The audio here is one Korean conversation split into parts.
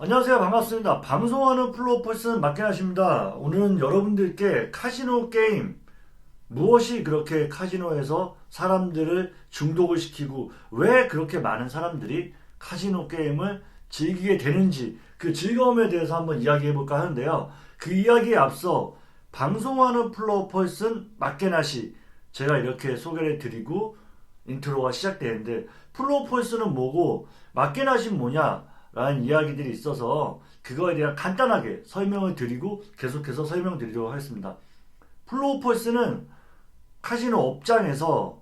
안녕하세요. 반갑습니다. 방송하는 플로퍼슨 마케나십니다. 오늘은 여러분들께 카지노 게임 무엇이 그렇게 카지노에서 사람들을 중독을 시키고 왜 그렇게 많은 사람들이 카지노 게임을 즐기게 되는지 그 즐거움에 대해서 한번 이야기해 볼까 하는데요. 그 이야기에 앞서 방송하는 플로퍼슨 마케나시 제가 이렇게 소개를 드리고 인트로가 시작되는데 플로퍼스는 뭐고 마케나시 뭐냐 라는 이야기들이 있어서 그거에 대한 간단하게 설명을 드리고 계속해서 설명드리도록 하겠습니다. 플로퍼스는 카지노 업장에서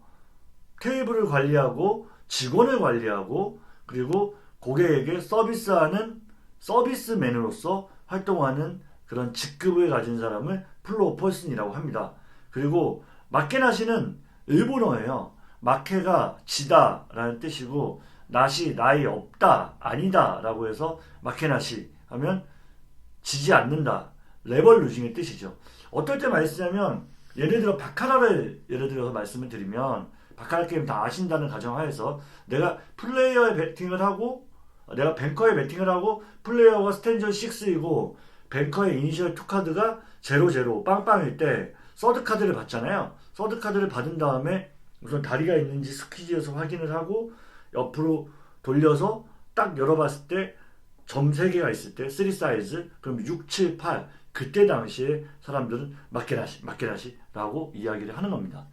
테이블을 관리하고 직원을 관리하고 그리고 고객에게 서비스하는 서비스맨으로서 활동하는 그런 직급을 가진 사람을 플로퍼슨이라고 합니다. 그리고 마케나시는 일본어예요. 마케가 지다라는 뜻이고 나시 나이 없다 아니다 라고 해서 마케나시 하면 지지 않는다 레벌루징의 뜻이죠. 어떨 때 많이 쓰냐면 예를 들어 바카라를 예를 들어서 말씀을 드리면 바카라 게임 다 아신다는 가정하에서 내가 플레이어에 베팅을 하고 내가 뱅커에 베팅을 하고 플레이어가 스탠저 6이고 뱅커의 이니셜 투 카드가 00 빵빵일 때 서드 카드를 받잖아요. 서드 카드를 받은 다음에 우선 다리가 있는지 스퀴즈에서 확인을 하고 옆으로 돌려서 딱 열어봤을 때 점 3개가 있을 때 3 사이즈 그럼 6, 7, 8 그때 당시에 사람들은 마케라시 마케라시 라고 이야기를 하는 겁니다.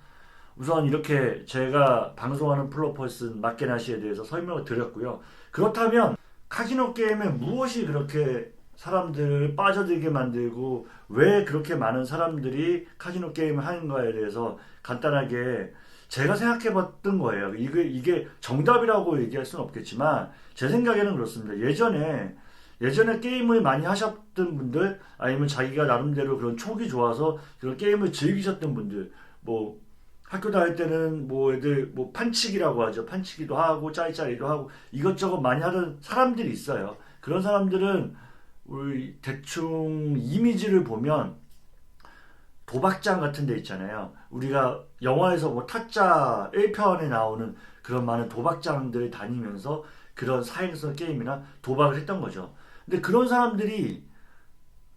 우선 이렇게 제가 방송하는 플로퍼슨 마케나시에 대해서 설명을 드렸고요. 그렇다면 카지노 게임에 무엇이 그렇게 사람들을 빠져들게 만들고 왜 그렇게 많은 사람들이 카지노 게임을 하는가에 대해서 간단하게 제가 생각해봤던 거예요. 이게, 이게 정답이라고 얘기할 수는 없겠지만 제 생각에는 그렇습니다. 예전에 예전에 게임을 많이 하셨던 분들 아니면 자기가 나름대로 그런 촉이 좋아서 그런 게임을 즐기셨던 분들 뭐 학교 다닐 때는 뭐 애들 뭐 판치기라고 하죠. 판치기도 하고 짜리짜리도 하고 이것저것 많이 하던 사람들이 있어요. 그런 사람들은 우리 대충 이미지를 보면 도박장 같은 데 있잖아요. 우리가 영화에서 뭐 타짜 1편에 나오는 그런 많은 도박장들을 다니면서 그런 사행성 게임이나 도박을 했던 거죠. 근데 그런 사람들이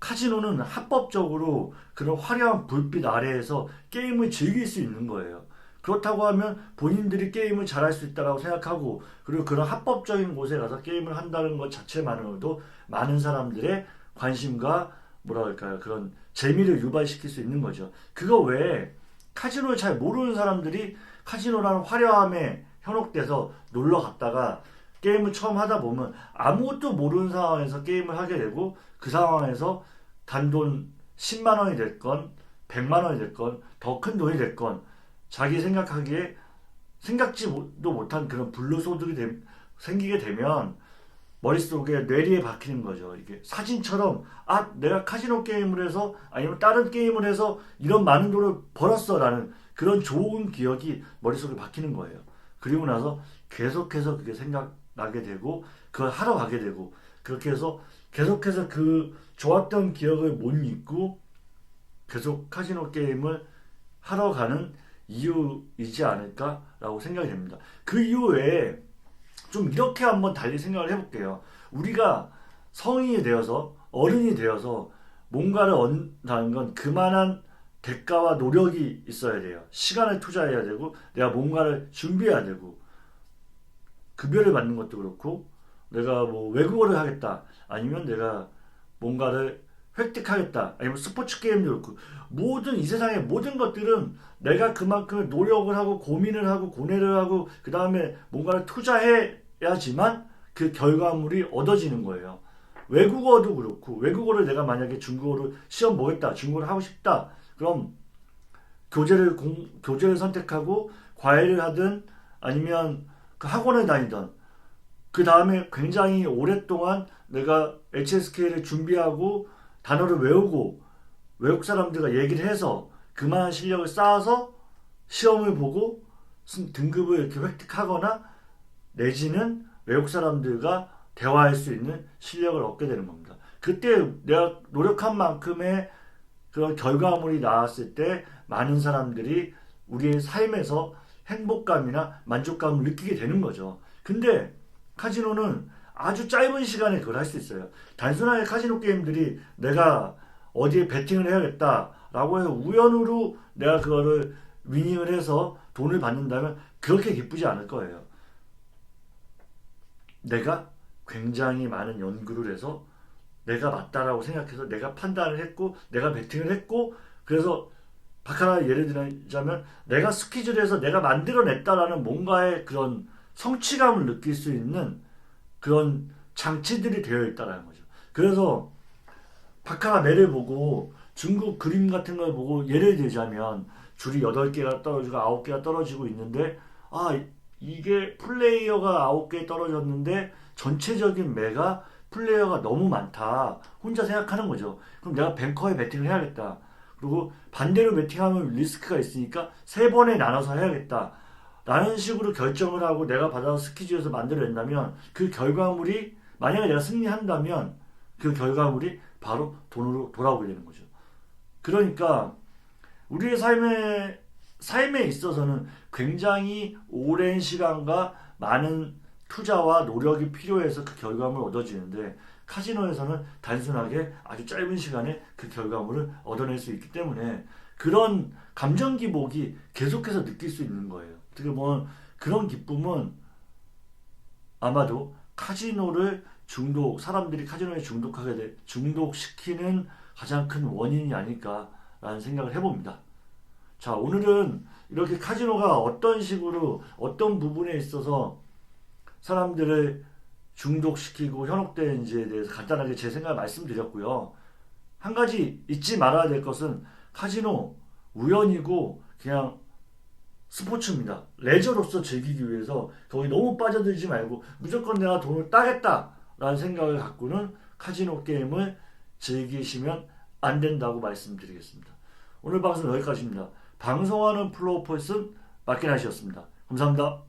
카지노는 합법적으로 그런 화려한 불빛 아래에서 게임을 즐길 수 있는 거예요. 그렇다고 하면 본인들이 게임을 잘할 수 있다고 생각하고 그리고 그런 합법적인 곳에 가서 게임을 한다는 것 자체만으로도 많은 사람들의 관심과 뭐라 할까요 그런 재미를 유발시킬 수 있는 거죠. 그거 외에 카지노를 잘 모르는 사람들이 카지노라는 화려함에 현혹돼서 놀러 갔다가 게임을 처음 하다 보면 아무것도 모르는 상황에서 게임을 하게 되고 그 상황에서 단돈 10만 원이 됐건 100만 원이 됐건 더 큰 돈이 됐건 자기 생각하기에 생각지도 못한 그런 불로소득이 되- 생기게 되면 머릿속에 뇌리에 박히는 거죠. 이게 사진처럼 아 내가 카지노 게임을 해서 아니면 다른 게임을 해서 이런 많은 돈을 벌었어라는 그런 좋은 기억이 머릿속에 박히는 거예요. 그리고 나서 계속해서 그게 생각나게 되고 그걸 하러 가게 되고 그렇게 해서 계속해서 그 좋았던 기억을 못 잊고 계속 카지노 게임을 하러 가는 이유이지 않을까라고 생각이 됩니다. 그 이유 외에 좀 이렇게 한번 달리 생각을 해볼게요. 우리가 성인이 되어서 어른이 되어서 뭔가를 얻는다는 건 그만한 대가와 노력이 있어야 돼요. 시간을 투자해야 되고 내가 뭔가를 준비해야 되고 급여를 받는 것도 그렇고 내가 뭐 외국어를 하겠다 아니면 내가 뭔가를 획득하겠다 아니면 스포츠 게임도 그렇고 모든 이 세상의 모든 것들은 내가 그만큼 노력을 하고 고민을 하고 고뇌를 하고 그 다음에 뭔가를 투자해야지만 그 결과물이 얻어지는 거예요. 외국어도 그렇고 외국어를 내가 만약에 중국어를 시험 보겠다 중국어를 하고 싶다 그럼 교재를 공, 교재를 선택하고 과외를 하든 아니면 그 학원을 다니던 그 다음에 굉장히 오랫동안 내가 HSK를 준비하고 단어를 외우고 외국 사람들과 얘기를 해서 그만한 실력을 쌓아서 시험을 보고 승- 등급을 이렇게 획득하거나 내지는 외국 사람들과 대화할 수 있는 실력을 얻게 되는 겁니다. 그때 내가 노력한 만큼의 그런 결과물이 나왔을 때 많은 사람들이 우리의 삶에서 행복감이나 만족감을 느끼게 되는 거죠. 근데 카지노는 아주 짧은 시간에 그걸 할 수 있어요. 단순하게 카지노 게임들이 내가 어디에 베팅을 해야겠다라고 해서 우연으로 내가 그거를 위닝을 해서 돈을 받는다면 그렇게 기쁘지 않을 거예요. 내가 굉장히 많은 연구를 해서 내가 맞다라고 생각해서 내가 판단을 했고 내가 베팅을 했고 그래서 바카라 예를 들자면 내가 스퀴즈를 해서 내가 만들어냈다라는 뭔가의 그런 성취감을 느낄 수 있는 그런 장치들이 되어 있다라는 거죠. 그래서 바카라 매를 보고 중국 그림 같은 걸 보고 예를 들자면 줄이 8개가 떨어지고 9개가 떨어지고 있는데 아 이게 플레이어가 9개 떨어졌는데 전체적인 매가 플레이어가 너무 많다 혼자 생각하는 거죠. 그럼 내가 뱅커에 베팅을 해야겠다. 그리고 반대로 베팅하면 리스크가 있으니까 세 번에 나눠서 해야겠다. 라는 식으로 결정을 하고 내가 받아서 스키즈에서 만들어낸다면 그 결과물이 만약에 내가 승리한다면 그 결과물이 바로 돈으로 돌아오게 되는 거죠. 그러니까 우리의 삶에 삶에 있어서는 굉장히 오랜 시간과 많은 투자와 노력이 필요해서 그 결과물을 얻어지는데 카지노에서는 단순하게 아주 짧은 시간에 그 결과물을 얻어낼 수 있기 때문에 그런 감정 기복이 계속해서 느낄 수 있는 거예요. 어떻게 보면 그런 기쁨은 아마도 카지노를 중독 사람들이 카지노에 중독하게 돼 중독시키는 가장 큰 원인이 아닐까라는 생각을 해봅니다. 자 오늘은 이렇게 카지노가 어떤 식으로 어떤 부분에 있어서 사람들을 중독시키고 현혹되는지에 대해서 간단하게 제 생각을 말씀드렸고요. 한 가지 잊지 말아야 될 것은 카지노 우연이고 그냥 스포츠입니다. 레저로서 즐기기 위해서 거기 너무 빠져들지 말고 무조건 내가 돈을 따겠다라는 생각을 갖고는 카지노 게임을 즐기시면 안 된다고 말씀드리겠습니다. 오늘 방송 여기까지입니다. 방송하는 플로우 펄슨 마키나시였습니다. 감사합니다.